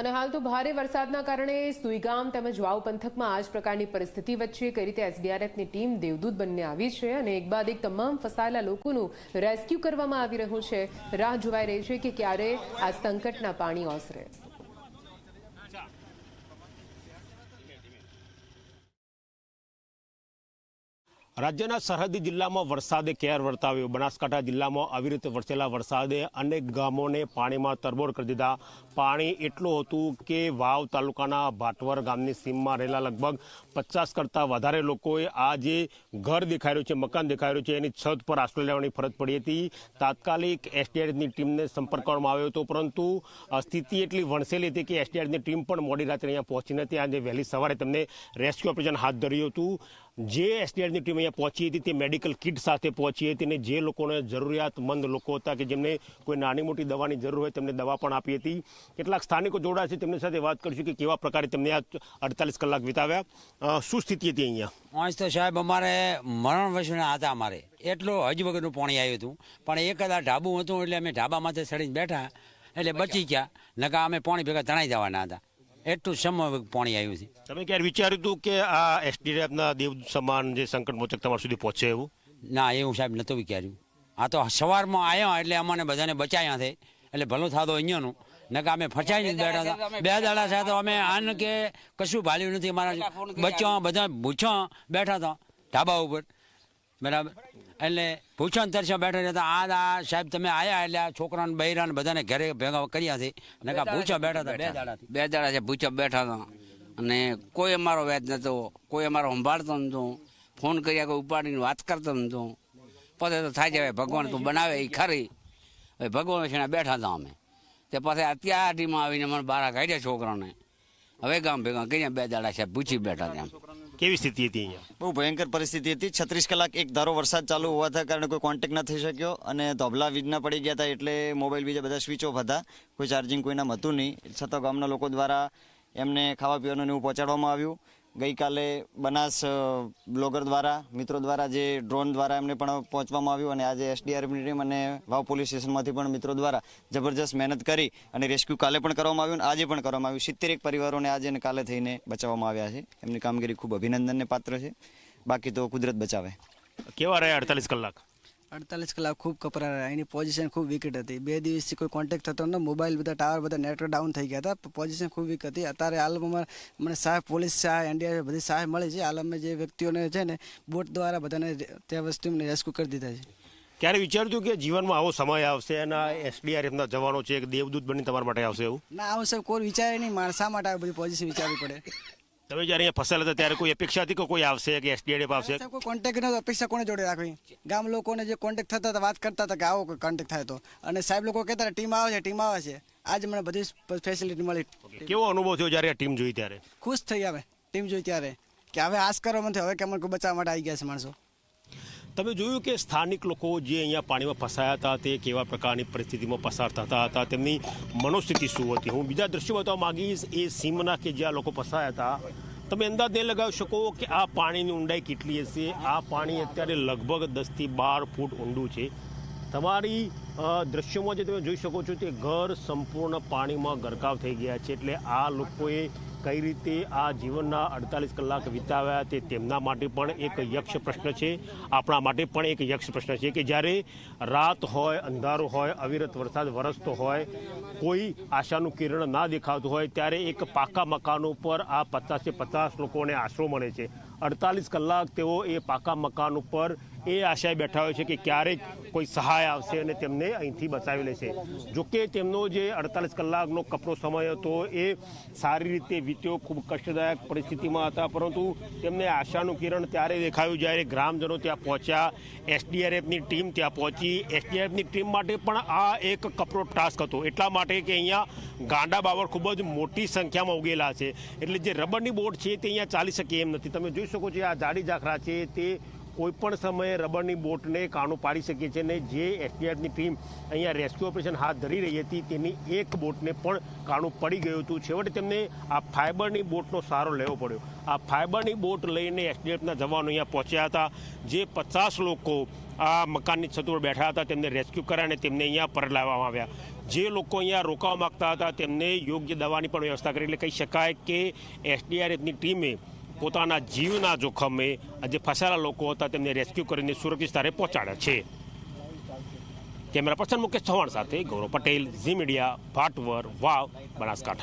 અને હાલ તો ભારે વરસાદના કારણે સુઈગામ તેમજ વાવ પંથકમાં આ જ પ્રકારની પરિસ્થિતિ વચ્ચે કઈ રીતે એસડીઆરએફની ટીમ દેવદૂત બંને આવી છે અને એક બાદ એક તમામ ફસાયેલા લોકોનું રેસ્ક્યુ કરવામાં આવી રહ્યું છે. રાહ જોવાઈ રહી છે કે ક્યારે આ સંકટના પાણી ઓસરે. રાજ્યના સરહદી જિલ્લામાં વરસાદે કેર વર્તાવ્યો. બનાસકાંઠા જિલ્લામાં આવી રીતે વરસેલા વરસાદે અનેક ગામોને પાણીમાં તરબોળ કરી દીધા. પાણી એટલું હતું કે વાવ તાલુકાના ભાટવર ગામની સીમમાં રહેલા લગભગ પચાસ કરતાં વધારે લોકોએ આ જે ઘર દેખાઈ રહ્યું છે, મકાન દેખાઈ રહ્યું છે, એની છત પર આશરો લેવાની ફરજ પડી હતી. તાત્કાલિક એસડીઆરની ટીમને સંપર્ક કરવામાં આવ્યો હતો, પરંતુ સ્થિતિ એટલી વણસેલી હતી કે એસડીઆરની ટીમ પણ મોડી રાત્રે અહીંયા પહોંચી નથી. આજે વહેલી સવારે તેમને રેસ્ક્યુ ઓપરેશન હાથ ધર્યું હતું. જે એસડીઆરની ટીમ અહીંયા પહોંચી હતી, તે મેડિકલ કિટ સાથે પહોંચી હતી અને જે લોકોને જરૂરિયાતમંદ લોકો હતા કે જેમને કોઈ નાની મોટી દવાની જરૂર હોય, તેમને દવા પણ આપી હતી. કેટલાક સ્થાનિકો જોડાયા છે, તેમની સાથે વાત કરીશું કે કેવા પ્રકારે તેમને આ અડતાલીસ કલાક વિતાવ્યા. શું સ્થિતિ હતી અહીંયા? પાંચ તો સાહેબ અમારે મરણ વસના હતા અમારે. એટલું હજ વગરનું પાણી આવ્યું હતું. પણ એક કદાચ ઢાબું હતું એટલે અમે ઢાબા માથે ચડીને બેઠા, એટલે બચી ગયા. નકા અમે પાણી ભેગા તણાઈ જવાના હતા. એટલું સમ પાણી આવ્યું છે. તમે ક્યારે વિચાર્યું હતું કે આ એસડીએફના દેવ સમાન જે સંકટ મોચક તમારા સુધી પહોંચે એવું? ના એવું સાહેબ નહોતું વિચાર્યું. આ તો સવારમાં આવ્યા એટલે અમને બધાને બચાયા છે. એટલે ભલું થતો અહીંયાનું. નકા અમે ફસાઈ જ બેઠા હતા. બે દાડા છે તો અમે આન કે કશું ભાલ્યું નથી. અમારા બચ્ચા બધા ભૂછા બેઠા હતા ઢાબા ઉપર. બરાબર. એટલે ભૂષણ તરસા બેઠા રહેતા. આ આ સાહેબ તમે આયા એટલે આ છોકરાને બૈરાને બધાને ઘરે ભેગા કર્યા છે. નકા ભૂચા બેઠા હતા બે દાડાથી. બે દાડા છે. ભૂચા બેઠા હતા. અને કોઈ અમારો વ્યાજ નતો. કોઈ અમારો સંભાળતો નતો. ફોન કર્યા કોઈ ઉપાડીને વાત કરતો નતો. પછી તો થાય જાય ભગવાન તું બનાવે એ ખરી. હવે ભગવાન છે બેઠા હતા અમે. તે પછી અત્યારમાં આવીને મને બારા કાઢ્યા છોકરાને. હવે ગામ ભેગા કર્યા. બે દાડા છે પૂછી બેઠા ત્યાં કેવી સ્થિતિ હતી અહીંયા? બહુ ભયંકર પરિસ્થિતિ હતી. છત્રીસ કલાક એક ધારો વરસાદ ચાલુ હોવાના કારણે કોઈ કોન્ટેક્ટ ન થઈ શક્યો અને ધોબલા વીજના પડી ગયા હતા એટલે મોબાઈલ બીજા બધા સ્વિચ ઓફ હતા. કોઈ ચાર્જિંગ કોઈના હતું નહીં. છતાં ગામના લોકો દ્વારા એમને ખાવા પીવાનું એવું પહોંચાડવામાં આવ્યું. ગઈકાલે બનાસ બ્લોગર દ્વારા, મિત્રો દ્વારા જે ડ્રોન દ્વારા એમને પણ પહોંચવામાં આવ્યું અને આજે એસડીઆરએફની ટીમ અને વાવ પોલીસ સ્ટેશનમાંથી પણ મિત્રો દ્વારા જબરજસ્ત મહેનત કરી અને રેસ્ક્યુ કાલે પણ કરવામાં આવ્યું અને આજે પણ કરવામાં આવ્યું. સિત્તેર એક પરિવારોને આજે અને કાલે થઈને બચાવવામાં આવ્યા છે. એમની કામગીરી ખૂબ અભિનંદનને પાત્ર છે. બાકી તો કુદરત બચાવે. કેવા રહ્યા અડતાલીસ કલાક? અડતાલીસ કલાક ખૂબ કપરા રહ્યા એની પોઝિશન ખૂબ વિકેટ હતી. બે દિવસથી કોઈ કોન્ટેક્ટ થતો ન મોબાઈલ બધા ટાવર બધા નેટવર્ક ડાઉન થઈ ગયા હતા. પોઝિશન ખૂબ વીક હતી. અત્યારે હાલમાં મને સહાય પોલીસ સહાય એનડીઆરએફ બધી સહાય મળી છે. હાલમાં જે વ્યક્તિઓને છે ને બોટ દ્વારા બધાને તે વસ્તુને રેસ્ક્યુ કરી દીધા છે. ક્યારે વિચાર્યું કે જીવનમાં આવો સમય આવશે અને એસડીઆરએફના જવાનો છે એક દેવદૂત બની તમારા માટે આવશે એવું? ના આવું સાહેબ કોઈ વિચારે નહીં. મારે શા માટે આ બધી પોઝિશન વિચારવી પડે? તમે જ્યારે અહીંયા ફસાયેલા હતા ત્યારે કોઈ અપેક્ષા હતી કે કોઈ આવશે કે એસડીએફ આવશે? કોઈ કોન્ટેક્ટ નતો અપેક્ષા કોને જોડે રાખવી? ગામ લોકોને જે કોન્ટેક્ટ થતા હતા વાત કરતા હતા કે આવો કોઈ કોન્ટેક્ટ થાય તો. અને સાહેબ લોકો કહેતા હતા ટીમ આવે છે ટીમ આવે છે. આજે મને બધી ફેસિલિટી મળી. કેવો અનુભવ થયો જ્યારે ટીમ જોઈ ત્યારે? ખુશ થઈ આવે ટીમ જોઈ ત્યારે. કે હવે આશ કરવા મને હવે કે અમને બચાવવા માટે આવી ગયા છે માણસો? તમે જોયું કે સ્થાનિક લોકો જે અહીંયા પાણીમાં ફસાયા હતા, તે કેવા પ્રકારની પરિસ્થિતિમાં પસાર થતા હતા, તેમની મનોસ્થિતિ શું હતી? હું બીજા દ્રશ્યો બતાવવા માંગીશ, એ સીમના કે જ્યાં લોકો ફસાયા હતા. તમે અંદાજ નહીં લગાવી શકો કે આ પાણીની ઊંડાઈ કેટલી હશે? આ પાણી અત્યારે લગભગ દસથી બાર ફૂટ ઊંડું છે. તમારી દ્રશ્યોમાં જે તમે જોઈ શકો છો તે ઘર સંપૂર્ણ પાણીમાં ગરકાવ થઈ ગયા છે. એટલે આ લોકોએ કઈ રીતે આ જીવનના અડતાલીસ કલાક વિતાવ્યા તે તેમના માટે પણ એક યક્ષ પ્રશ્ન છે. આપણા માટે પણ એક યક્ષ પ્રશ્ન છે કે જ્યારે રાત હોય, અંધારું હોય, અવિરત વરસાદ વરસતો હોય, કોઈ આશાનું કિરણ ના દેખાતું હોય, ત્યારે એક પાકા મકાન ઉપર આ પચાસે પચાસ લોકોને આશરો મળે છે. અડતાલીસ કલાક તેઓ એ પાકા મકાન ઉપર એ આશાએ બેઠા હોય છે કે ક્યારેક કોઈ સહાય આવશે અને તેમને અહીંથી બચાવી લેશે. જોકે તેમનો જે અડતાલીસ કલાકનો કપરો સમય હતો, એ સારી રીતે વીત્યો, ખૂબ કષ્ટદાયક પરિસ્થિતિમાં હતા. પરંતુ તેમને આશાનું કિરણ ત્યારે દેખાયું જ્યારે ગ્રામજનો ત્યાં પહોંચ્યા. એસડીઆરએફની ટીમ ત્યાં પહોંચી. એસડીઆરએફની ટીમ માટે પણ આ એક કપરો ટાસ્ક હતો. એટલા માટે કે અહીંયા ગાંડા બાવળ ખૂબ જ મોટી સંખ્યામાં ઉગેલા છે. એટલે જે રબરની બોટ છે તે અહીંયા ચાલી શકે એમ નથી. તમે જોઈ શકો છો, આ જાડી ઝાખરા છે તે કોઈ પણ સમયે રબરની બોટને કાણું પાડી શકે છે ને જે એસડીઆરની ટીમ અહીંયા રેસ્ક્યુ ઓપરેશન હાથ ધરી રહી હતી, તેની એક બોટને પણ કાણું પડી ગયું હતું. છેવટે તેમને આ ફાઇબરની બોટનો સહારો લેવો પડ્યો. આ ફાઇબરની બોટ લઈને એસડીએફના જવાનો અહીંયા પહોંચ્યા હતા, જે પચાસ લોકો આ મકાનની છત ઉપર બેઠા હતા, તેમને રેસ્ક્યુ કર્યા અને તેમને અહીંયા પર લાવવામાં આવ્યા. જે લોકો અહીંયા રોકાવા માગતા હતા, તેમને યોગ્ય દવાની પણ વ્યવસ્થા કરી. એટલે કહી શકાય કે એસડીઆરએફની ટીમે પોતાના જીવના જોખમે જે ફસાયેલા લોકો હતા, તેમને રેસ્ક્યુ કરીને સુરક્ષિત સ્થળે પહોંચાડ્યા છે. કેમેરા પર્સન મુકેશ ચૌહાણ સાથે ગૌરવ પટેલ, ઝી મીડિયા, ભાટવર, વાવ, બનાસકાંઠા.